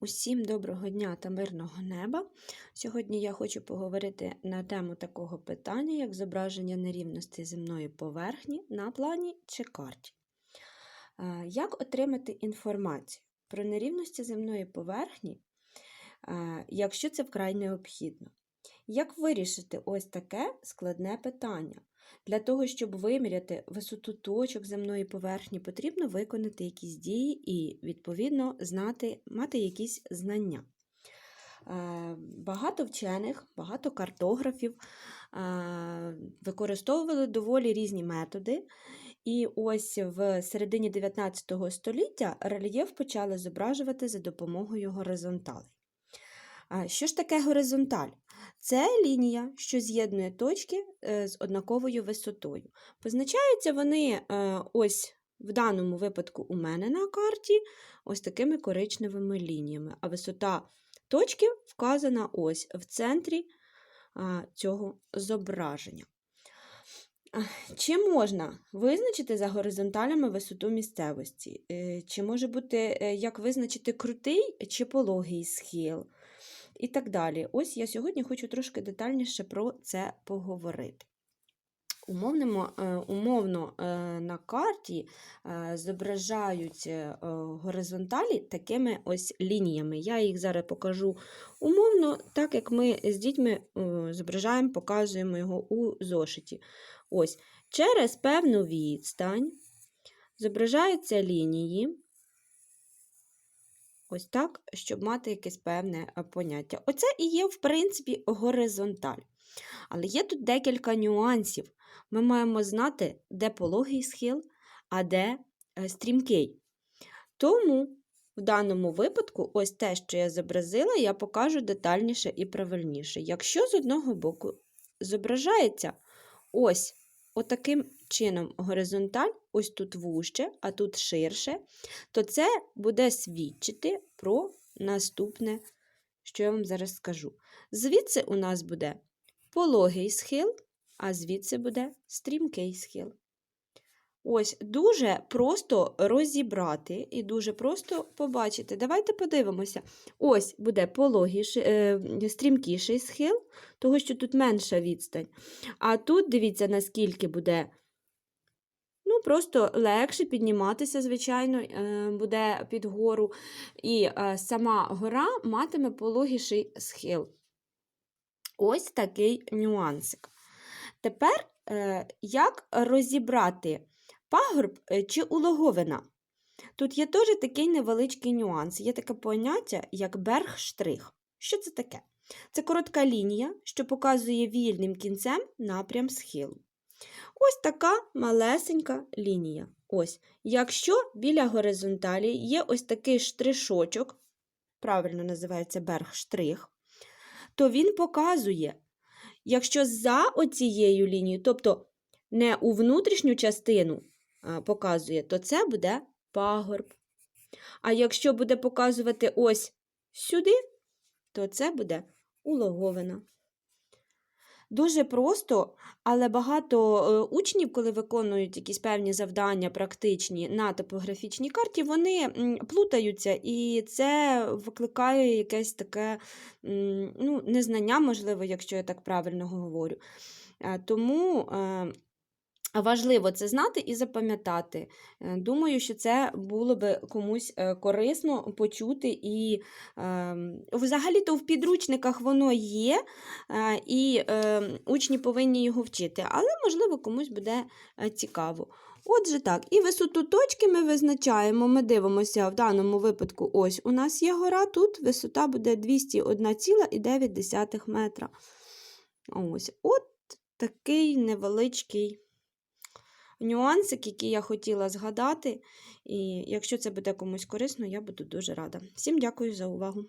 Усім доброго дня та мирного неба. Сьогодні я хочу поговорити на тему такого питання, як зображення нерівності земної поверхні на плані чи карті. Е, Як отримати інформацію про нерівності земної поверхні, е, якщо це вкрай необхідно? Як вирішити ось таке складне питання? Для того, щоб виміряти висоту точок земної поверхні, потрібно виконати якісь дії і, відповідно, знати, мати якісь знання. Е, Багато вчених, багато картографів е, використовували доволі різні методи. І ось в середині 19 століття рельєф почали зображувати за допомогою горизонталей. Що ж таке горизонталь? Це лінія, що з'єднує точки е, з однаковою висотою. Позначаються вони е, ось в даному випадку у мене на карті ось такими коричневими лініями, а висота точки вказана ось в центрі цього зображення. Чи можна визначити за горизонталями висоту місцевості? Е, Чи може бути, як визначити крутий чи пологий схил? І так далі. Ось я сьогодні хочу трошки детальніше про це поговорити. Умовнимо, е, умовно е, на карті е, зображають горизонталі такими ось лініями. Я їх зараз покажу умовно, так як ми з дітьми зображаємо, показуємо його у зошиті. Ось, через певну відстань зображаються лінії. Ось так, щоб мати якесь певне е, поняття. Оце і є, в принципі, горизонталь. Але є тут декілька нюансів. Ми маємо знати, де пологий схил, а де е, стрімкий. Тому в даному випадку, ось те, що я зобразила, я покажу детальніше і правильніше. Якщо з одного боку зображається ось отаким чином горизонталь, ось тут вужче, а тут ширше, то це буде свідчити про наступне, що я вам зараз скажу. Звідси у нас буде пологий схил, а звідси буде стрімкий схил. Ось дуже просто розібрати і дуже просто побачити. Давайте подивимося. Ось буде пологіший, е, стрімкіший схил, того що тут менша відстань. А тут дивіться, наскільки буде ну, просто легше підніматися, звичайно, е, буде під гору. І е, сама гора матиме пологіший схил. Ось такий нюансик. Тепер е, як розібрати пагорб е, чи улоговина? Тут є теж такий невеличкий нюанс. Є таке поняття, як берг-штрих. Що це таке? Це коротка лінія, що показує вільним кінцем напрям схилу. Ось така малесенька лінія. Ось. Якщо біля горизонталі є ось такий штришочок, правильно називається берг-штрих, то він показує, якщо за оцією лінією, тобто не у внутрішню частину показує, то це буде пагорб. А якщо буде показувати ось сюди, то це буде улоговина. Дуже просто, але багато е, учнів, коли виконують якісь певні завдання практичні на топографічній карті, вони плутаються, і це викликає якесь таке ну, незнання, можливо, якщо я так правильно говорю. Е, Тому е, важливо це знати і запам'ятати. Е, Думаю, що це було би комусь е, корисно почути. І е, взагалі-то в підручниках воно є, е, і е, учні повинні його вчити, але, можливо, комусь буде цікаво. Отже, так, і висоту точки ми визначаємо. Ми дивимося в даному випадку, ось у нас є гора, тут висота буде 201,9 метра. Ось, от такий невеличкий нюансик, який я хотіла згадати. І якщо це буде комусь корисно, я буду дуже рада. Всім дякую за увагу!